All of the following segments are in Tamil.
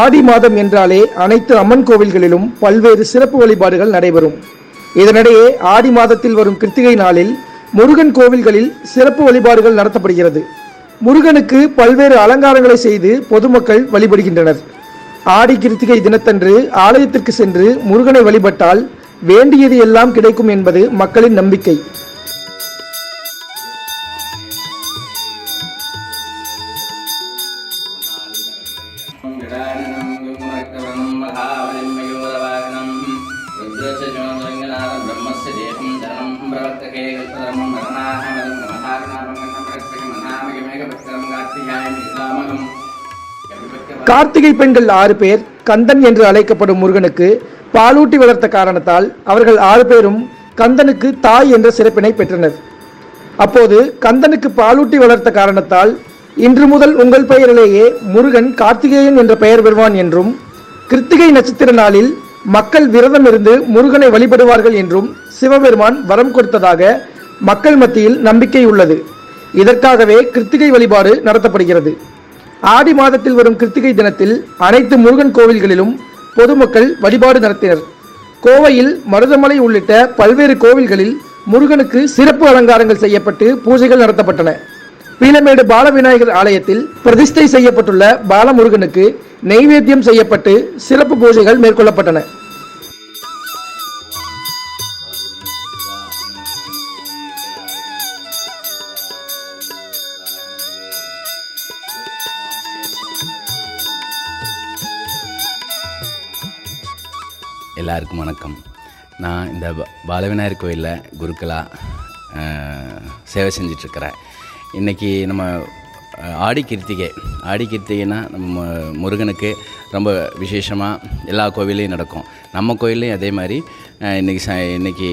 ஆடி மாதம் என்றாலே அனைத்து அம்மன் கோவில்களிலும் பல்வேறு சிறப்பு வழிபாடுகள் நடைபெறும். இதனிடையே ஆடி மாதத்தில் வரும் கிருத்திகை நாளில் முருகன் கோவில்களில் சிறப்பு வழிபாடுகள் நடத்தப்படுகிறது. முருகனுக்கு பல்வேறு அலங்காரங்களை செய்து பொதுமக்கள் வழிபடுகின்றனர். ஆடி கிருத்திகை தினத்தன்று ஆலயத்திற்கு சென்று முருகனை வழிபட்டால் வேண்டியது எல்லாம் கிடைக்கும் என்பது மக்களின் நம்பிக்கை. கார்த்திகை பெண்கள் ஆறு பேர் கந்தன் என்று அழைக்கப்படும் முருகனுக்கு பாலூட்டி வளர்த்த காரணத்தால் அவர்கள் ஆறு பேரும் கந்தனுக்கு தாய் என்ற சிறப்பினை பெற்றனர். அப்போது கந்தனுக்கு பாலூட்டி வளர்த்த காரணத்தால் இன்று முதல் உங்கள் பெயரிலேயே முருகன் கார்த்திகேயன் என்ற பெயர் பெறுவான் என்றும் கிருத்திகை நட்சத்திர நாளில் மக்கள் விரதம் இருந்து முருகனை வழிபடுவார்கள் என்றும் சிவபெருமான் வரம் கொடுத்ததாக மக்கள் மத்தியில் நம்பிக்கை உள்ளது. இதற்காகவே கிருத்திகை வழிபாடு நடத்தப்படுகிறது. ஆடி மாதத்தில் வரும் கிருத்திகை தினத்தில் அனைத்து முருகன் கோவில்களிலும் பொதுமக்கள் வழிபாடு நடத்தினர். கோவையில் மருதமலை உள்ளிட்ட பல்வேறு கோவில்களில் முருகனுக்கு சிறப்பு அலங்காரங்கள் செய்யப்பட்டு பூஜைகள் நடத்தப்பட்டன. பீலமேடு பாலவிநாயகர் ஆலயத்தில் பிரதிஷ்டை செய்யப்பட்டுள்ள பாலமுருகனுக்கு நெய்வேத்தியம் செய்யப்பட்டு சிறப்பு பூஜைகள் மேற்கொள்ளப்பட்டன. எல்லாருக்கும் வணக்கம். நான் இந்த ப- பாலவிநாயகர் கோயிலில் குருக்களாக சேவை செஞ்சிட்ருக்கிறேன். இன்றைக்கி நம்ம ஆடி கிருத்திகை. ஆடி கிருத்திகைனா நம்ம முருகனுக்கு ரொம்ப விசேஷமாக எல்லா கோவிலையும் நடக்கும். நம்ம கோயில்லையும் அதே மாதிரி இன்றைக்கி சா இன்றைக்கி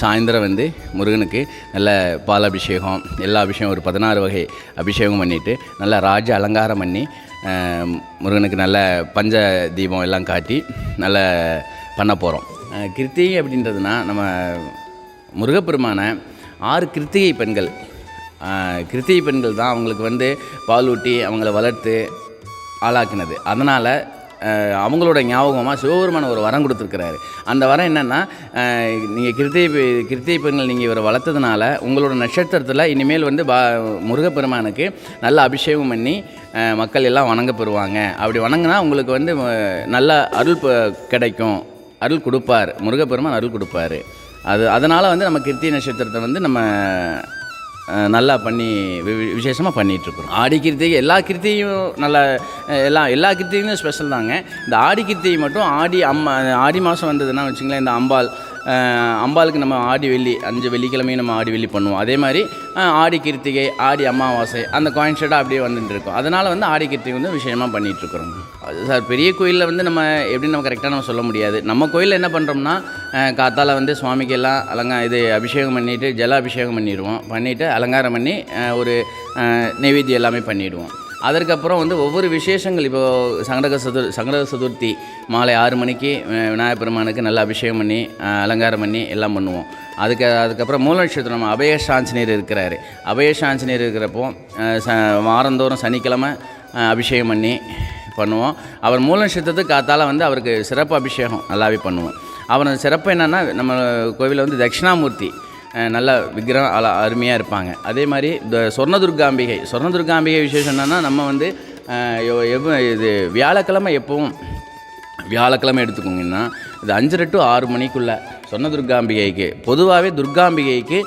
சாயந்தரம் வந்து முருகனுக்கு நல்ல பால் அபிஷேகம் எல்லா அபிஷேகம் ஒரு பதினாறு வகை அபிஷேகம் பண்ணிவிட்டு நல்ல ராஜ அலங்காரம் பண்ணி முருகனுக்கு நல்ல பஞ்ச தீபம் எல்லாம் காட்டி நல்ல பண்ண போகிறோம் கிருத்திகை அப்படின்றதுனா நம்ம முருகப்பெருமான ஆறு கிருத்திகை பெண்கள். கிருத்திகை பெண்கள் தான் அவங்களுக்கு வந்து பாலூட்டி அவங்கள வளர்த்து ஆளாக்கினது. அதனால் அவங்களோட ஞாபகமாக சிவபெருமான ஒரு வரம் கொடுத்துருக்கிறாரு. அந்த வரம் என்னென்னா நீங்கள் கிருத்திகை பெ- கிருத்திகை பெண்கள் நீங்கள் இவரை வளர்த்ததுனால உங்களோட நட்சத்திரத்தில் இனிமேல் வந்து பா முருகப்பெருமானுக்கு நல்ல அபிஷேகம் பண்ணி மக்கள் எல்லாம் வணங்க பெறுவாங்க. அப்படி வணங்கினா உங்களுக்கு வந்து நல்ல அருள் கிடைக்கும். அருள் கொடுப்பார். முருகப்பெருமான் அருள் கொடுப்பாரு. அது அதனால் வந்து நம்ம கிருத்திய நட்சத்திரத்தை வந்து நம்ம நல்லா பண்ணி விசேஷமாக பண்ணிகிட்ருக்குறோம் ஆடி கிருத்திகை எல்லா கிருத்தியும் நல்லா எல்லா எல்லா கிருத்திகையும் ஸ்பெஷல் தாங்க. இந்த ஆடி கிருத்திகை மட்டும் ஆடி அம்மா ஆடி மாதம் வந்ததுன்னா வச்சுங்களேன் இந்த அம்பாள் அம்பாளுக்கு நம்ம ஆடி வெள்ளி அஞ்சு வெள்ளிக்கிழமையும் நம்ம ஆடி வெள்ளி பண்ணுவோம். அதே மாதிரி ஆடி கிருத்திகை ஆடி அமாவாசை அந்த காயின்ஷெட்டாக அப்படியே வந்துட்டு இருக்கோம் அதனால் வந்து ஆடி கிருத்திகை வந்து விஷயமாக பண்ணிகிட்ருக்குறோங்க சார் பெரிய கோயிலில் வந்து நம்ம எப்படி நம்ம கரெக்டாக நம்ம சொல்ல முடியாது. நம்ம கோயிலில் என்ன பண்ணுறோம்னா காத்தால் காத்தால வந்து சுவாமிக்கு எல்லாம் அலங்கா இது அபிஷேகம் பண்ணிவிட்டு ஜல அபிஷேகம் பண்ணிடுவோம். பண்ணிவிட்டு அலங்காரம் பண்ணி ஒரு நெவேத்தியம் எல்லாமே பண்ணிவிடுவோம் அதற்கப்புறம் வந்து ஒவ்வொரு விசேஷங்கள் இப்போது சங்கடக சதுர் சங்கடக சதுர்த்தி மாலை ஆறு மணிக்கு அஹ், விநாயகர் பெருமானுக்கு நல்லா அபிஷேகம் பண்ணி அலங்காரம் பண்ணி எல்லாம் பண்ணுவோம். அதுக்கு அதுக்கப்புறம் மூல நட்சத்திரம் நம்ம அபய ஆஞ்சநேயர் இருக்கிறாரு. அபய ஆஞ்சநேயர் இருக்கிறப்போ ச வாரந்தோறும் சனிக்கிழமை அபிஷேகம் பண்ணி பண்ணுவோம். அவர் மூல நட்சத்திரத்துக்கு காத்தால் வந்து அவருக்கு சிறப்பு அபிஷேகம் நல்லாவே பண்ணுவோம். அவரோட சிறப்பு என்னென்னா நம்ம கோவிலில் வந்து தட்சிணாமூர்த்தி நல்ல விக்கிரம் அல அருமையாக இருப்பாங்க. அதே மாதிரி இந்த சொர்ணதுர்காம்பிகை. சொர்ணதுர்காம்பிகை விசேஷம் என்னென்னா நம்ம வந்து எவ்வ இது வியாழக்கிழமை எப்பவும் வியாழக்கிழமை எடுத்துக்கோங்கன்னா இது அஞ்சரை டு ஆறு மணிக்குள்ளே சொன்ன துர்காம்பிகைக்கு பொதுவாகவே துர்காம்பிகைக்கு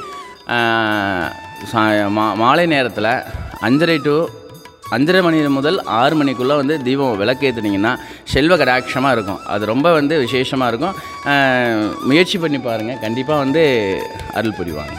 சா- மா மாலை நேரத்தில் அஞ்சரை டு அஞ்சரை மணி முதல் ஆறு மணிக்குள்ளே வந்து தீபம் விளக்கேற்றுனீங்கன்னா செல்வ கடாட்சமாக இருக்கும். அது ரொம்ப வந்து விசேஷமாக இருக்கும். முயற்சி பண்ணி பாருங்கள் கண்டிப்பாக வந்து அருள் புரிவாங்க.